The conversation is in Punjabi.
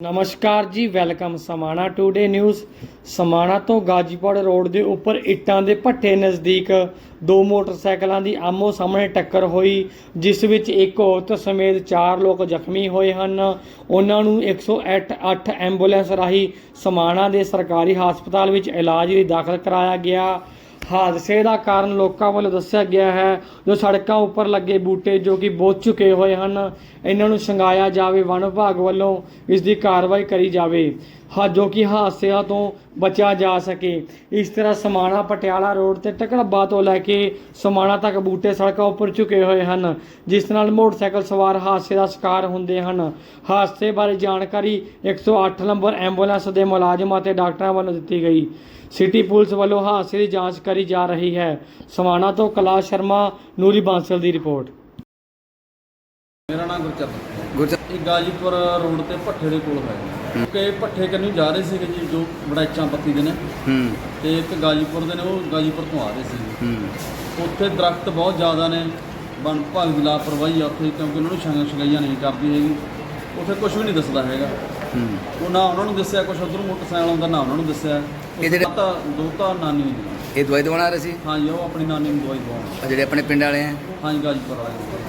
ਨਮਸਕਾਰ ਜੀ, welcome Samana today news. Samana ਤੋਂ ਗਾਜੀਪੁਰ ਰੋਡ ਦੇ ਉੱਪਰ ਇੱਟਾਂ ਦੇ ਭੱਠੇ ਨਜ਼ਦੀਕ ਦੋ ਮੋਟਰਸਾਈਕਲਾਂ ਦੀ ਆਮੋ ਸਾਹਮਣੇ ਟੱਕਰ ਹੋਈ, ਜਿਸ ਵਿੱਚ ਇੱਕ ਔਰਤ ਸਮੇਤ ਚਾਰ ਲੋਕ ਜ਼ਖਮੀ ਹੋਏ ਹਨ। ਉਹਨਾਂ ਨੂੰ 108 ਐਂਬੂਲੈਂਸ ਰਾਹੀਂ ਸਮਾਣਾ ਦੇ ਸਰਕਾਰੀ ਹਸਪਤਾਲ ਵਿੱਚ ਇਲਾਜ ਲਈ ਦਾਖਲ ਕਰਾਇਆ ਗਿਆ। ਹਾਦਸੇ ਦਾ ਕਾਰਨ ਲੋਕਾਂ ਵੱਲੋਂ ਦੱਸਿਆ ਗਿਆ ਹੈ, ਜੋ ਸੜਕਾਂ ਉੱਪਰ ਲੱਗੇ ਬੂਟੇ ਜੋ ਕਿ ਬੁੱਝ ਚੁੱਕੇ ਹੋਏ ਹਨ, ਇਹਨਾਂ ਨੂੰ ਸੰਗਾਇਆ ਜਾਵੇ, ਵਣ ਵਿਭਾਗ ਵੱਲੋਂ ਇਸ ਦੀ ਕਾਰਵਾਈ ਕਰੀ ਜਾਵੇ। ਹਾਂ ਜੋ ਕਿ ਹਾਦਸਿਆਂ ਤੋਂ ਬਚਿਆ ਜਾ ਸਕੇ। ਇਸ ਤਰ੍ਹਾਂ ਸਮਾਣਾ ਪਟਿਆਲਾ ਰੋਡ ਤੇ ਟਕੜੱਬਾ ਤੋਂ ਲੈ ਕੇ ਸਮਾਣਾ ਤੱਕ ਬੂਟੇ ਸੜਕਾਂ ਉੱਪਰ ਝੁਕੇ ਹੋਏ ਹਨ ਜਿਸ ਨਾਲ ਮੋਟਰਸਾਈਕਲ ਸਵਾਰ ਹਾਦਸੇ ਦਾ ਸ਼ਿਕਾਰ ਹੁੰਦੇ ਹਨ। ਹਾਦਸੇ ਬਾਰੇ ਜਾਣਕਾਰੀ 108 ਨੰਬਰ ਐਂਬੂਲੈਂਸ ਦੇ ਮੁਲਾਜ਼ਮਾਂ ਅਤੇ ਡਾਕਟਰਾਂ ਵੱਲੋਂ ਦਿੱਤੀ ਗਈ। ਸਿਟੀ ਪੁਲਿਸ ਵੱਲੋਂ ਹਾਦਸੇ ਦੀ ਜਾਂਚ ਕਰੀ ਜਾ ਰਹੀ ਹੈ। ਸਮਾਣਾ ਤੋਂ ਕੈਲਾਸ਼ ਸ਼ਰਮਾ ਨੂਰੀ ਬਾਂਸਲ ਦੀ ਰਿਪੋਰਟ। ਮੇਰਾ ਨਾਮ ਗੁਰਚਰਨ। ਗੁਰਚਰਨ ਇਹ ਗਾਜੀਪੁਰ ਰੋਡ ਤੇ ਭੱਠੇ ਦੇ ਕੋਲ ਹੈ ਕਿ ਭੱਠੇ ਕੰਨੀ ਜਾ ਰਹੇ ਸੀਗੇ ਜੀ ਜੋ ਬੜਾਚਾਂ ਪੱਤੀ ਦੇ ਨੇ। ਹੂੰ। ਤੇ ਇੱਕ ਗਾਜੀਪੁਰ ਦੇ ਨੇ ਉਹ ਗਾਜੀਪੁਰ ਤੋਂ ਆ ਰਹੇ ਸੀ। ਹੂੰ। ਉੱਥੇ ਦਰਖਤ ਬਹੁਤ ਜ਼ਿਆਦਾ ਨੇ। ਬਣ ਭਾਗ ਦੀ ਲਾਪਰਵਾਹੀ ਆ ਉੱਥੇ ਕਿਉਂਕਿ ਉਹਨਾਂ ਨੂੰ ਛਾਂਗਾਂ ਛਗਾਈਆਂ ਨਹੀਂ ਕਰਦੀ ਹੈਗੀ। ਉੱਥੇ ਕੁਝ ਵੀ ਨਹੀਂ ਦੱਸਦਾ ਹੈਗਾ। ਹੂੰ। ਉਹ ਨਾ ਉਹਨਾਂ ਨੂੰ ਦੱਸਿਆ ਕੁਝ ਉਧਰ ਮੋਟਰਸਾਈਕਲ ਆਉਂਦਾ ਨਾ ਉਹਨਾਂ ਨੂੰ ਦੱਸਿਆ। ਇਹ ਜਿਹੜੇ- ਤਾਂ ਦੋ ਤਾਂ ਨਾਨੀ ਨੇ। ਇਹ ਦਵਾਈ ਦਵਾਉਣ ਆ ਰਹੇ ਸੀ? ਹਾਂਜੀ ਉਹ ਆਪਣੀ ਨਾਨੀ ਨੂੰ ਦਵਾਈ ਦਵਾਉਣ। ਆ ਜਿਹੜੇ ਆਪਣੇ ਪਿੰਡ ਵਾਲੇ ਆ? ਹਾਂਜੀ ਗਾਜੀਪੁਰ ਵਾਲੇ